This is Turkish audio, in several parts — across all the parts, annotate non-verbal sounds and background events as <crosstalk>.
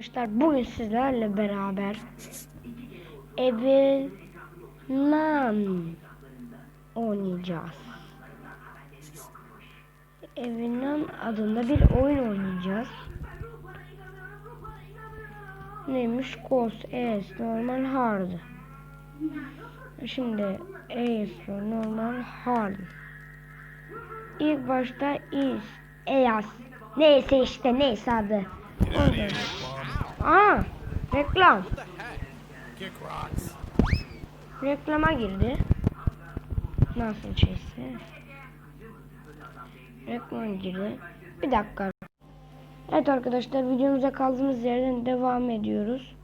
Arkadaşlar bugün sizlerle beraber Evinan oynayacağız. Evinan adında bir oyun oynayacağız. Neymiş? Ghost, Ace, Normal, Hard. Şimdi Ace, Normal, Hard. İlk başta Is, Eas. Neyse işte neyse adı. Orada. Aa, reklam. Reklama girdi. Nasıl şeyse. Reklam girdi. Bir dakika. Evet arkadaşlar videomuza kaldığımız yerden devam ediyoruz.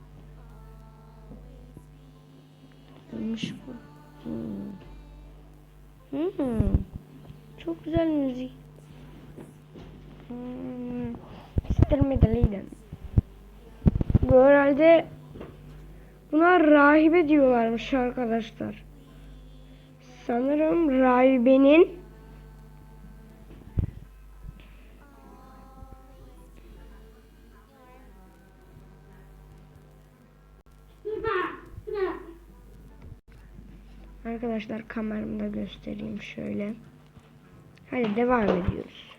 Neymiş bu? Hmm. Hmm. Çok güzel müzik. Hmm. İstirmedeliydim. Bu herhalde Buna rahibe diyorlarmış arkadaşlar. Sanırım rahibenin Arkadaşlar kameramda göstereyim şöyle. Hadi devam ediyoruz.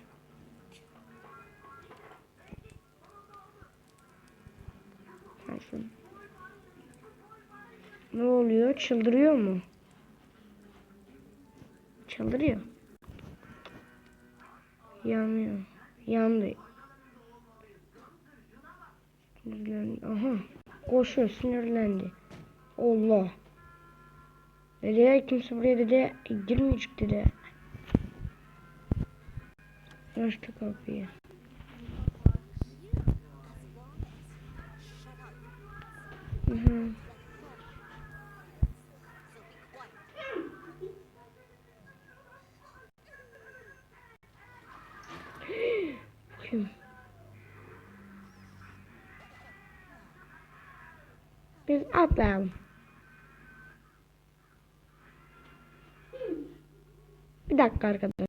Nasıl? Ne oluyor? Çıldırıyor mu? Çıldırıyor. Yanıyor. Yandı. Aha. Koşuyor. Sinirlendi. Allah. Dedi ya kimse buraya dedi girmeyecek dedi. Açtı kapıyı. Biz atlayalım. Bir dakika arkadaşlar.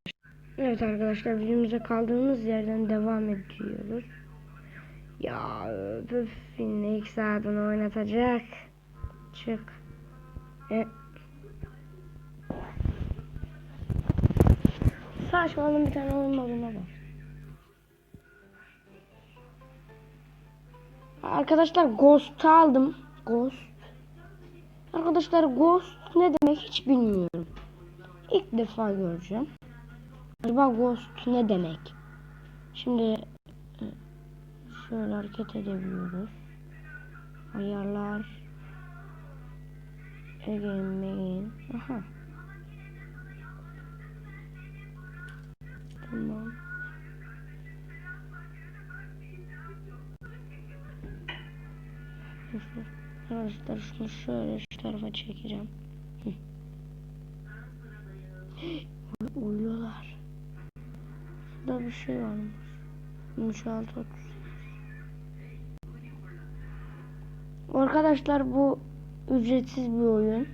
Evet arkadaşlar videomuza kaldığımız yerden devam ediyoruz. Ya öf ilk saatini oynatacak. Çık. E. Saçmalama bir tane moduna bak. Arkadaşlar Ghost aldım. Ghost. Arkadaşlar Ghost ne demek hiç bilmiyorum. İlk defa göreceğim. Acaba Ghost ne demek? Şimdi e, şöyle hareket edebiliyoruz. Ayarlar. Again, again. Aha. Tamam. Arkadaşlar şunu şöyle şu tarafa çekeceğim. Uyuyorlar. Şurada bir şey varmış. 36 30. Arkadaşlar bu ücretsiz bir oyun.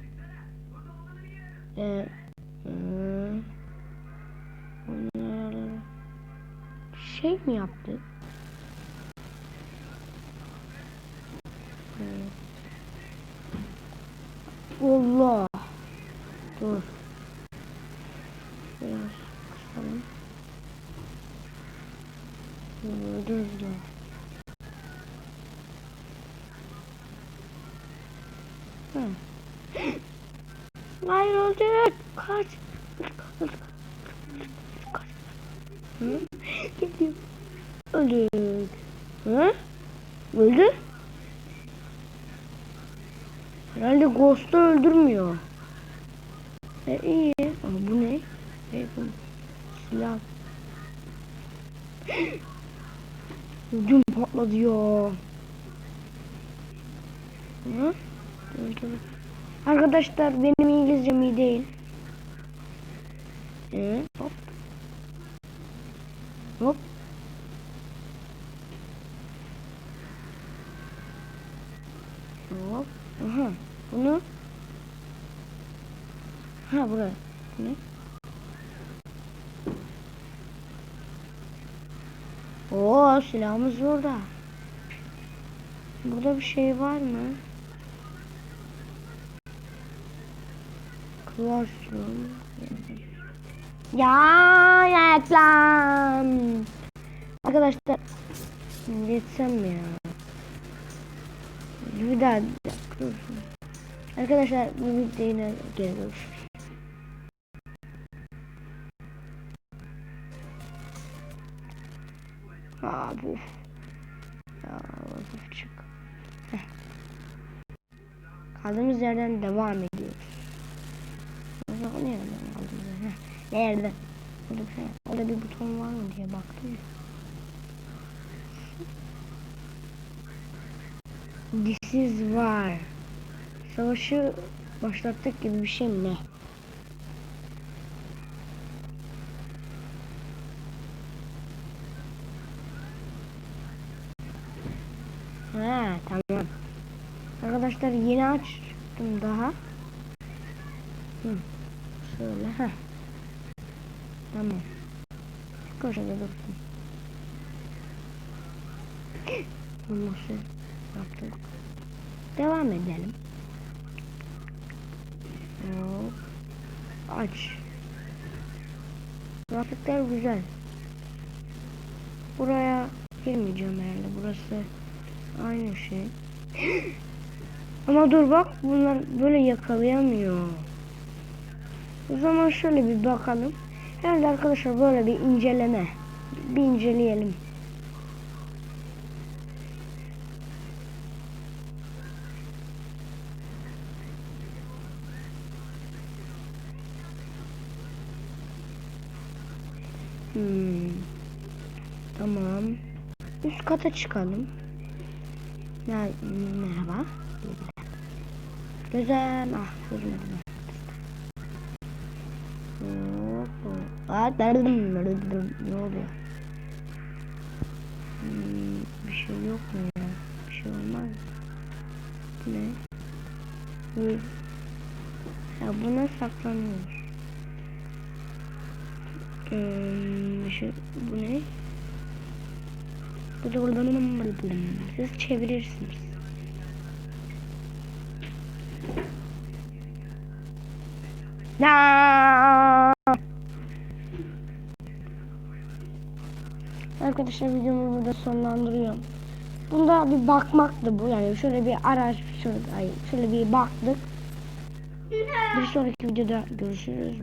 Ee. Şey mi yaptık? Allah. Dur. Biraz kısalım. Öldürdü. Hı. <gasps> Hayır öldük. Kaç. Kaç. Kaç. Hı? Gidiyor. Öldük. Hı? Öldü. Herhalde Ghost'u öldürmüyor. E iyi. Aa, bu ne? E, bu silah. Ödüm patladı ya. Hı? Arkadaşlar benim İngilizcem iyi değil. E, hop. Hop. Hop. Aha. Bunu. Ha buraya. Bu Ne? Oo silahımız burada. Burada bir şey var mı? Classroom. Ya reklam. Arkadaşlar geçsem ya? Bir daha dursun. Arkadaşlar bu videoda yine geri görüşürüz. Aa bu. Ya vakıf çık. Kaldığımız yerden devam ediyoruz. Orada o nereden kaldığımız yer? Heh. Nerede? Orada bir, şey, orada bir buton var mı diye baktım. ya. İs var. Savaşı başlattık gibi bir şey mi? Ha tamam. Arkadaşlar yeni açtım daha. Hı. Şöyle ha. Tamam. Köşede dursun. Bunu nasıl yaptık? Devam edelim. Hop. Aç. Grafikler güzel. Buraya girmeyeceğim herhalde. Burası aynı şey. <gasps> Ama dur bak bunlar böyle yakalayamıyor. O zaman şöyle bir bakalım. Herhalde arkadaşlar böyle bir inceleme. Bir inceleyelim. Hmm. Tamam. Üst kata çıkalım. Mer merhaba. Güzel. Ah hop. Aa, derdim. Ne oluyor? Hmm, bir şey yok mu ya? Bir şey olmaz ne? Bu... Ya buna saklanıyoruz. Hmm, bir şey... Bu ne? Bu da oradan Siz çevirirsiniz. Ya. Arkadaşlar videomu burada sonlandırıyorum. Bunda bir bakmaktı bu yani şöyle bir araç şöyle, şöyle bir baktık. Bir sonraki videoda görüşürüz.